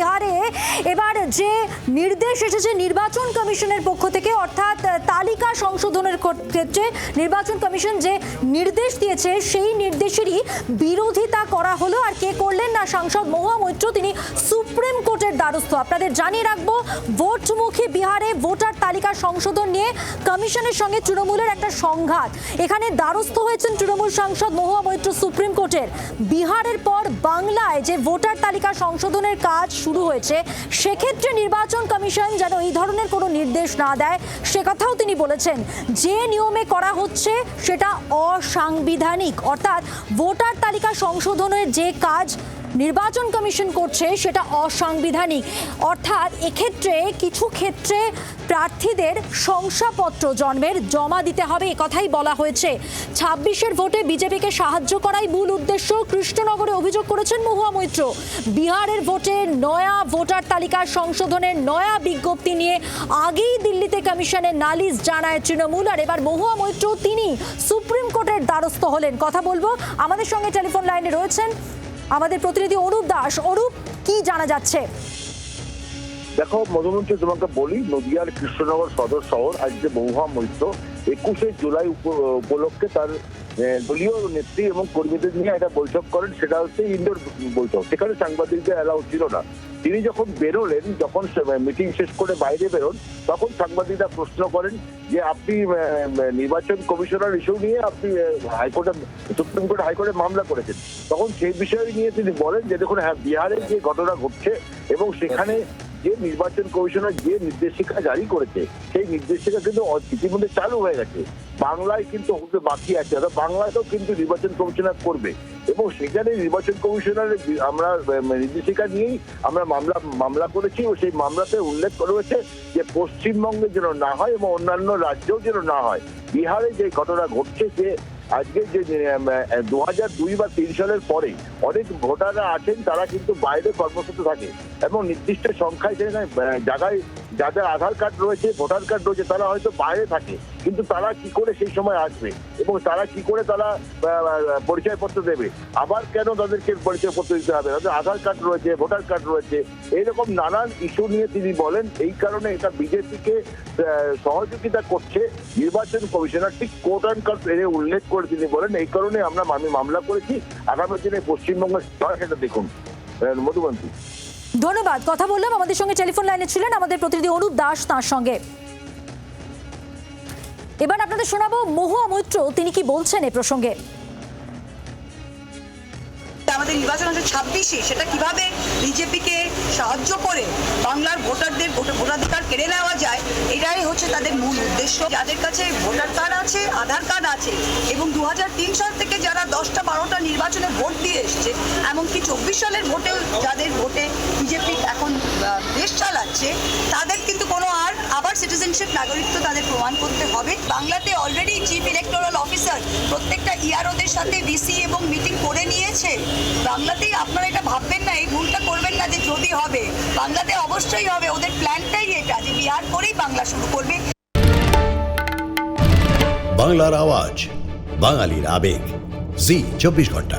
বিহারে এবার যে নির্দেশ এসেছে নির্বাচন কমিশনের পক্ষ থেকে, অর্থাৎ তালিকা সংশোধনের ক্ষেত্রে নির্বাচন কমিশন যে নির্দেশ দিয়েছে, সেই নির্দেশেরই বিরোধিতা করা হলো। আর কে করলেন না সাংসদ মহুয়া মৈত্র, তিনি সুপ্রিম কোর্টের দ্বারস্থ। আপনাদের জানিয়ে রাখব, ভোটমুখী বিহারে ভোটার তালিকা সংশোধন নিয়ে কমিশনের সঙ্গে তৃণমূলের একটা সংঘাত। এখানে দ্বারস্থ হয়েছেন তৃণমূল সাংসদ মহুয়া মৈত্র সুপ্রিম কোর্টের। বিহারের পর বাংলায় যে ভোটার তালিকা সংশোধনের কাজ শুরু হয়েছে। সেক্ষেত্রে নির্বাচন কমিশন যেন এই ধরনের কোনো নির্দেশ না দেয়, সে কথাও তিনি বলেছেন। যে নিয়মে করা হচ্ছে, সেটা অসাংবিধানিক। অর্থাৎ ভোটার তালিকা সংশোধনের যে কাজ নির্বাচন কমিশন করছে সেটা অসাংবিধানিক। অর্থাৎ এক্ষেত্রে কিছু ক্ষেত্রে প্রার্থীদের শংসাপত্র জন্মের জমা দিতে হবে কথাই বলা হয়েছে। ছাব্বিশের ভোটে বিজেপিকে সাহায্য করাই মূল উদ্দেশ্য, কৃষ্ণনগরে অভিযোগ করেছেন মহুয়া মৈত্র। বিহারের ভোটে নয়া ভোটার তালিকা সংশোধনের নয়া বিজ্ঞপ্তি নিয়ে আগেই দিল্লিতে কমিশনের নালিশ জানায় তৃণমূল, আর এবার মহুয়া মৈত্র তিনি সুপ্রিম কোর্টের দ্বারস্থ হলেন। কথা বলব, আমাদের সঙ্গে টেলিফোন লাইনে রয়েছেন আমাদের প্রতিনিধি অরূপ দাস। অরূপ কি জানা যাচ্ছে? দেখো, মধুমন্ত্রী, তোমাকে বলি, নদিয়ার কৃষ্ণনগর সদর শহর, আজ যে মহুয়া মৈত্র, একুশে জুলাই উপ- উপলক্ষে তার দলীয় নেত্রী এবং কর্মীদের নিয়ে একটা বৈঠক করেন, সেটা হচ্ছে ইন্ডোর বৈঠক। সেখানে সাংবাদিকদের অ্যালাউ ছিল না। তিনি যখন বেরোলেন, যখন মিটিং শেষ করে বাইরে বেরোন, তখন সাংবাদিকরা প্রশ্ন করেন যে, আপনি নির্বাচন কমিশনার ইস্যু নিয়ে আপনি হাইকোর্টে, সুপ্রিম কোর্টে হাইকোর্টে মামলা করেছেন। তখন সেই বিষয় নিয়ে তিনি বলেন যে, দেখুন হ্যাঁ বিহারে যে ঘটনা ঘটছে এবং সেখানে যে নির্বাচন কমিশনার যে নির্দেশিকা জারি করেছে, সেই নির্দেশিকা কিন্তু ইতিমধ্যে চালু হয়ে গেছে। বাংলায় কিন্তু হতে বাকি আছে। অর্থাৎ বাংলাতেও কিন্তু নির্বাচন কমিশনার করবে। এবং সেখানে নির্বাচন কমিশনারের আমরা নির্দেশিকা নিয়েই আমরা মামলা মামলা করেছি ও সেই মামলাতে উল্লেখ করা হয়েছে যে পশ্চিমবঙ্গে যেন না হয় এবং অন্যান্য রাজ্যেও যেন না হয়, বিহারে যে ঘটনা ঘটছে যে আজকে যে দু হাজার দুই বা তিন সালের পরে অনেক ভোটাররা আছেন, তারা কিন্তু বাইরে কর্মসূচি থাকে এবং নির্দিষ্ট সংখ্যায় সেখানে জায়গায় যাদের আধার কার্ড রয়েছে ভোটার কার্ড রয়েছে তারা হয়তো বাইরে থাকে। কিন্তু তারা কি করে সেই সময় আসবে? এবং তারা কি করে তারা পরিচয়পত্র দেবে? আবার কেন তাদেরকে পরিচয়পত্র দিতে হবে? তাদের আধার কার্ড রয়েছে ভোটার কার্ড রয়েছে। এইরকম নানান ইস্যু নিয়ে তিনি বলেন। এই কারণে এটা বিজেপিকে সহযোগিতা করছে নির্বাচন কমিশনার। ঠিক কোর্ট অ্যান্ড কার্ড এনে উল্লেখ করে তিনি বলেন এই কারণে আমরা আমি মামলা করেছি। আগামী দিনে পশ্চিমবঙ্গের সেটা দেখুন। আহ, মধুবন্তী। ধন্যবাদ। কথা বললাম, আমাদের সঙ্গে টেলিফোন লাইনে ছিলেন আমাদের প্রতিনিধি অনুপ দাস তার সঙ্গে। এবার আপনাদের শোনাবো মহুয়া মৈত্র, তিনি কি বলছেন এ প্রসঙ্গে? আমাদের নির্বাচন হচ্ছে ছাব্বিশে, সেটা কীভাবে বিজেপিকে সাহায্য করে বাংলার ভোটারদের ভোট- ভোটাধিকার কেড়ে নেওয়া যায়, এটাই হচ্ছে তাদের মূল উদ্দেশ্য। যাদের কাছে ভোটার কার্ড আছে, আধার কার্ড আছে, এবং দু হাজার তিন সাল থেকে যারা দশটা বারোটা নির্বাচনে ভোট দিয়ে এসছে, এমনকি চব্বিশ সালের ভোটেও যাদের ভোটে দেশ তাদের কিন্তু কোনো আর আবার সিটিজেনশিপ নাগরিকত্ব তাদের প্রমাণ করতে হবে। বাংলাতে অলরেডি চিফ ইলেকটোরাল অফিসার প্রত্যেকটা ইআরওদের সাথে ভিসি এবং মিটিং করে নিয়েছে। বাংলাতেই আপনারা এটা ভাববেন না, এই ভুলটা করবেন না যে যদি হবে। বাংলাতে অবশ্যই হবে, ওদের প্ল্যানটাই এটা যে বিহার করেই বাংলা শুরু করবে। বাংলার আওয়াজ, বাঙালির আবেগ। জি, চব্বিশ ঘণ্টা।